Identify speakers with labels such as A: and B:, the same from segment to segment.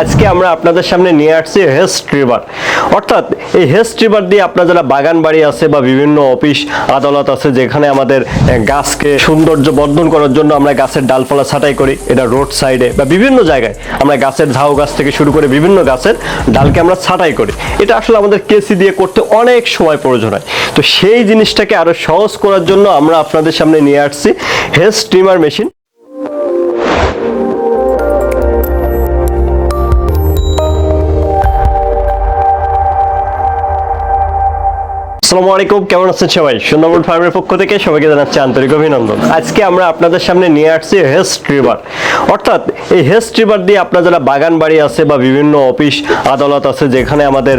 A: আজকে আমরা আপনাদের সামনে নিয়ে আসছি হেস ট্রিমার অর্থাৎ এই হেস ট্রিমার দিয়ে আপনার যারা বাগান বাড়ি আছে বা বিভিন্ন অফিস, আদালত আছে, যেখানে আমাদের গাছকে সৌন্দর্য বর্ধন করার জন্য আমরা গাছের ডালপালা ছাঁটাই করি, এটা রোড সাইডে বা বিভিন্ন জায়গায় আমরা গাছের ঝাউ গাছ থেকে শুরু করে বিভিন্ন গাছের ডালকে আমরা ছাঁটাই করি। এটা আসলে আমাদের কেসি দিয়ে করতে অনেক সময় প্রয়োজন হয়। তো সেই জিনিসটাকে আরও সহজ করার জন্য আমরা আপনাদের সামনে নিয়ে আসছি হেস ট্রিমার মেশিন আসসালামু আলাইকুম, কেমন আছেন সবাই? সুন্দরবন ফার্মের পক্ষ থেকে সবাইকে জানাচ্ছি আন্তরিক অভিনন্দন। আজকে আমরা আপনাদের সামনে নিয়ে আসছি হেস ট্রিমার অর্থাৎ এই হেস ট্রিমার দিয়ে আপনার যারা বাগান বাড়ি আছে বা বিভিন্ন অফিস, আদালত আছে, যেখানে আমাদের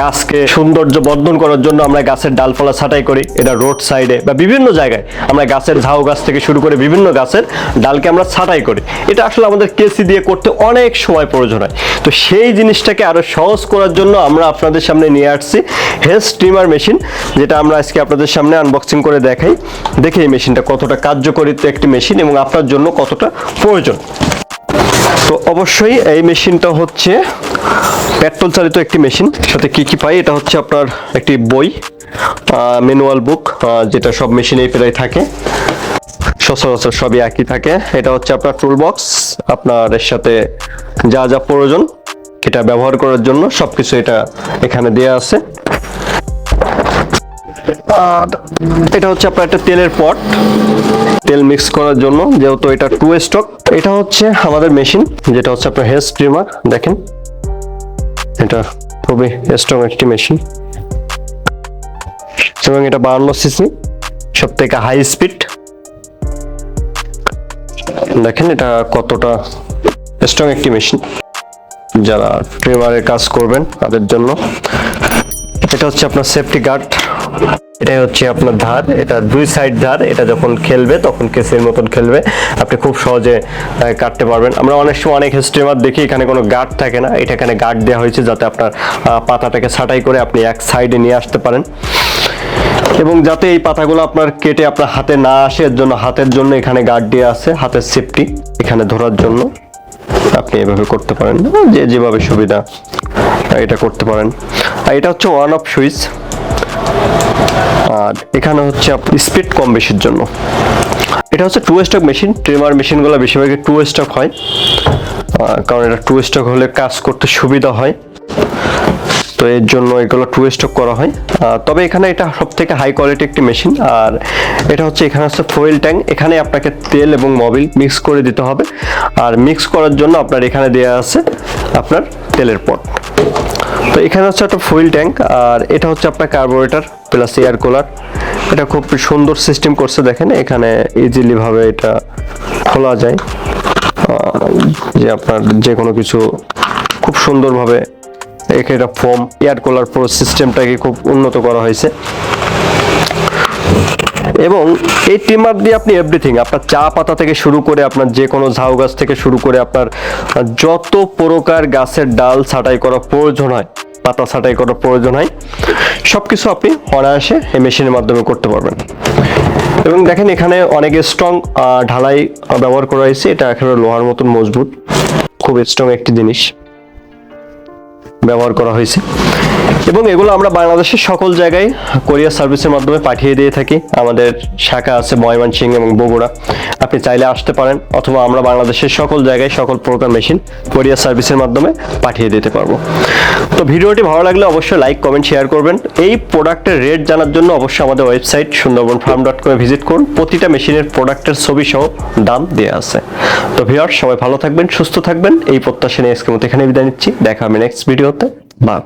A: গাছকে সৌন্দর্য বর্ধন করার জন্য আমরা গাছের ডালপালা ছাঁটাই করি, এটা রোড সাইডে বা বিভিন্ন জায়গায় আমরা গাছের ঝাউ গাছ থেকে শুরু করে বিভিন্ন গাছের ডালকে আমরা ছাঁটাই করি। এটা আসলে আমাদের কেসি দিয়ে করতে অনেক সময় প্রয়োজন হয়। তো সেই জিনিসটাকে আরও সহজ করার জন্য আমরা আপনাদের সামনে নিয়ে আসছি হেস ট্রিমার মেশিন যেটা আমরা আজকে আপনাদের সামনে আনবক্সিং করে দেখাই। দেখে এই মেশিনটা কতটা কার্যকরী একটি মেশিন এবং আপনার জন্য কতটা প্রয়োজন। তো অবশ্যই এই মেশিনটা হচ্ছে পেট্রোল চালিত একটি মেশিন। সাথে কি কি পাই? এটা হচ্ছে আপনার একটি বই ম্যানুয়াল বুক যেটা সব মেশিনেই প্রায় থাকে। সচরাচর সবই একই থাকে। এটা হচ্ছে আপনার টুল বক্স আপনার এর সাথে যা যা প্রয়োজন, এটা ব্যবহার করার জন্য সবকিছু এটা এখানে দেয়া আছে। এটা হচ্ছে আপনার একটা তেলের পট। তেল মিক্স করার জন্য, যেহেতু এটা টু স্টক এটা হচ্ছে আমাদের মেশিন যেটা হচ্ছে আপনার হেয়ার স্ট্রিমার দেখেন। এটা খুবই স্ট্রং একটি মেশিন এবং এটা বাহান্ন সিসি সব থেকে হাই স্পিড দেখেন এটা কতটা স্ট্রং একটি মেশিন যারা ট্রিমারের কাজ করবেন তাদের জন্য। এটা হচ্ছে আপনার সেফটি গার্ড এটাই হচ্ছে আপনার ধার, এটা দুই সাইড ধার, এটা যখন খেলবে তখন কেসের মতন খেলবে। আপনি খুব সহজে কাটতে পারবেন। আমরা অনেক সময় অনেক স্ট্রিমার দেখি, এখানে কোনো গার্ড থাকে না। এটা এখানে গার্ড দেওয়া হয়েছে যাতে আপনার পাতাটাকে ছাঁটাই করে আপনি এক সাইডে নিয়ে আসতে পারেন। এবং যাতে এই পাতাগুলো আপনার কেটে আপনার হাতে না আসে, এর জন্য হাতের জন্য এখানে গার্ড দিয়ে আছে, হাতের সেফটি এখানে ধরার জন্য। আপনি এভাবে করতে পারেন। যে যেভাবে সুবিধা এটা করতে পারেন। আর এটা হচ্ছে ওয়ান অফ সুইচ আর এখানে হচ্ছে স্পিড কম বেশির জন্য। এটা হচ্ছে টু স্টক মেশিন ট্রিমার মেশিনগুলো বেশিরভাগই টু স্টক হয়। কারণ এটা টু স্টক হলে কাজ করতে সুবিধা হয়। তো এর জন্য এগুলো টু স্টক করা হয়। তবে এখানে এটা সব থেকে হাই কোয়ালিটি একটি মেশিন আর এটা হচ্ছে এখানে হচ্ছে ফয়েল ট্যাঙ্ক এখানে আপনাকে তেল এবং মোবিল মিক্স করে দিতে হবে। আর মিক্স করার জন্য আপনার এখানে দেওয়া আছে আপনার তেলের পট। তো এখানে হচ্ছে একটা ফুয়েল ট্যাঙ্ক আর এটা হচ্ছে আপনার কার্বোরেটর প্লাস এয়ার কুলার এটা খুব সুন্দর সিস্টেম করছে দেখেন, এখানে ইজিলি ভাবে এটা খোলা যায়। যে আপনার যে কোনো কিছু খুব সুন্দরভাবে এটা ফোম এয়ার কুলার পুরো সিস্টেমটাকে খুব উন্নত করা হয়েছে। এবং এই ট্রিমার দিয়ে আপনি এভরিথিং আপনার চা পাতা থেকে শুরু করে আপনার যে কোনো ঝাউ গাছ থেকে শুরু করে আপনার যত প্রকার গাছের ডাল ছাঁটাই করা প্রয়োজন হয়, পাতা ছাঁটাই করার প্রয়োজন হয় সব কিছু আপনি অনায়াসে এই মেশিনের মাধ্যমে করতে পারবেন। এবং দেখেন এখানে অনেক স্ট্রং ঢালাই ব্যবহার করা হয়েছে, এটা একেবারে লোহার মতন মজবুত, খুব স্ট্রং একটি জিনিস। ব্যবহার করা হয়েছে। এবং এগুলো আমরা বাংলাদেশের সকল জায়গায় কোরিয়ার সার্ভিসের মাধ্যমে পাঠিয়ে দিয়ে থাকি। আমাদের শাখা আছে ময়মনসিং এবং বগুড়া। আপনি চাইলে আসতে পারেন অথবা আমরা বাংলাদেশের সকল জায়গায় সকল প্রকার মেশিন কোরিয়ার সার্ভিসের মাধ্যমে পাঠিয়ে দিতে পারব। তো ভিডিওটি ভালো লাগলে অবশ্যই লাইক কমেন্ট শেয়ার করবেন। এই প্রোডাক্টের রেট জানার জন্য অবশ্যই আমাদের ওয়েবসাইট সুন্দরবন ফার্ম ডট কমে ভিজিট করুন। প্রতিটা মেশিনের প্রোডাক্টের ছবি সহ দাম দেওয়া আছে। তো ভিউয়ার সবাই ভালো থাকবেন, সুস্থ থাকবেন। এই প্রত্যাশা নিয়ে আজকের মতো এখানে বিদায় নিচ্ছি। দেখা হবে নেক্সট ভিডিওতে বা